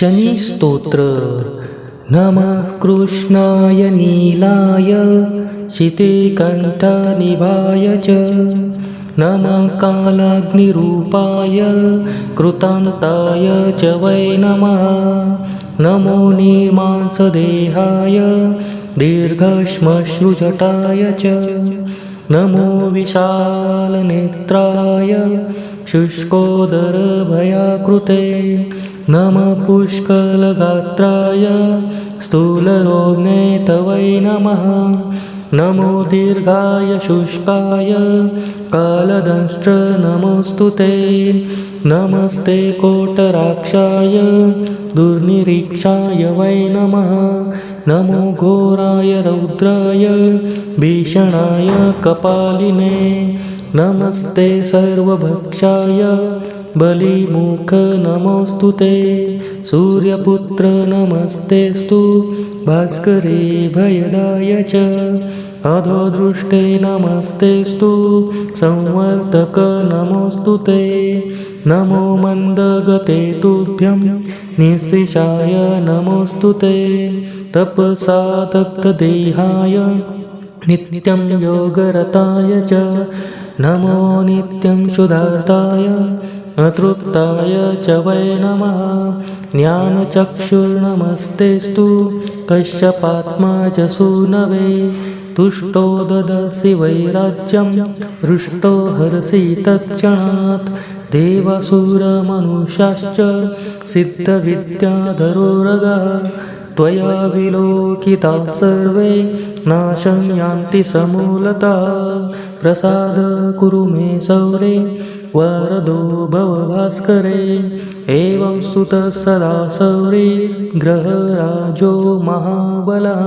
शनिस्तोत्र नमः कृष्णाय नीलाय शितिकण्ठनिभाय च। नमः कालाग्निरूपाय कृतान्ताय च वै नमः। नमो निर्मांसदेहाय दीर्घश्मश्रुजटाय च। नमो विशालनेत्राय शुष्कोदरभयाकृते। नमः पुष्कलगात्राय स्थूलरोग्ने तवै नमः। नमो दीर्घाय शुष्काय कालदंष्ट्र नमोऽस्तु ते। नमस्ते कोटराक्षाय दुर्निरीक्षाय वै नमः। नमो घोराय रौद्राय भीषणाय कपालिने। नमस्ते सर्वभक्षाय बलिमुख नमोऽस्तु ते। सूर्यपुत्र नमस्तेस्तु भास्करे भयदाय च। अधोदृष्टे नमस्तेस्तु संवर्तक नमोऽस्तु ते। नमो मन्दगते तुभ्यं। निःशिषाय नमोऽस्तु ते। तपसा दत्तदेहाय। नित्यं योगरताय च। नमो नित्यं शुधार्ताय अतृप्ताय च वै नमः। ज्ञानचक्षुर्नमस्तेस्तु कश्यपात्मा च सूनवे तुष्टो ददसि वैराज्यं। हृष्टो हरसि तत्क्षणात्। देवसुरमनुष्याश्च सिद्धविद्याधरोरगा त्वया विलोकिताः सर्वे नाशं यान्ति समूलता। प्रसाद कुरु मे सौरे वरदो भवभास्करे। एवं स्तुतः सदा सौरे ग्रहराजो महाबलः